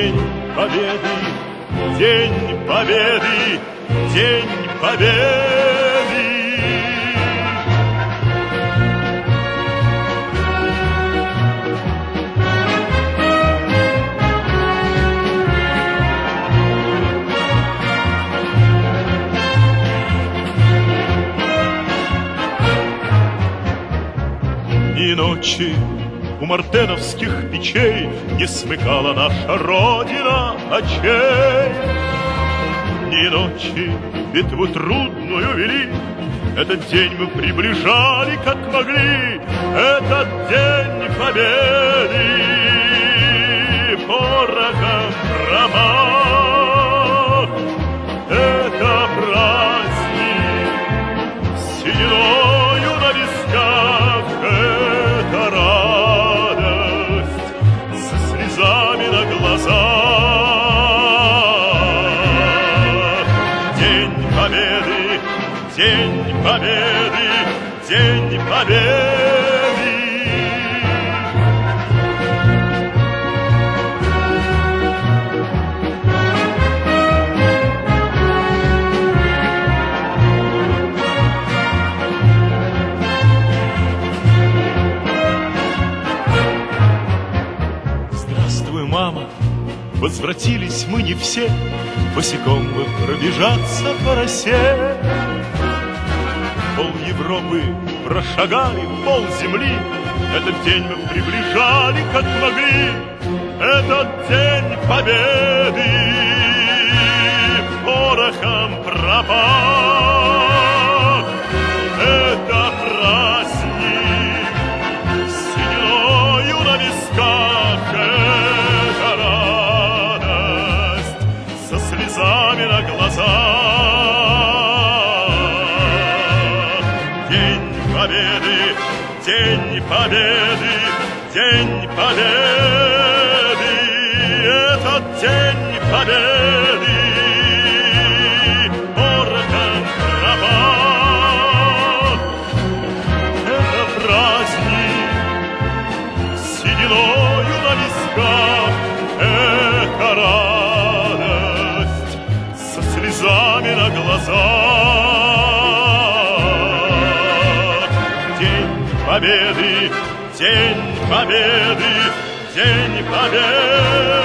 День Победы, День Победы, День Победы. И ночи у мартеновских печей Не смыкала наша Родина очей. Ни ночи битву трудную вели, Этот день мы приближали, как могли, Этот день победы порохом промах. Это праздник сединою на висках, День Победы, День Победы. Здравствуй, мама, возвратились мы не все, Босиком мы пробежаться по росе. Пол Европы прошагали, пол земли, Этот день мы приближали, как могли, Этот день победы порохом пропах. Это праздник с сединою на радость со слезами на глазах. День Победы, День Победы, этот День Победы. порохом пропах. Это праздник с на висках, Это радость со слезами на глазах. Победы, День Победы, День Победы.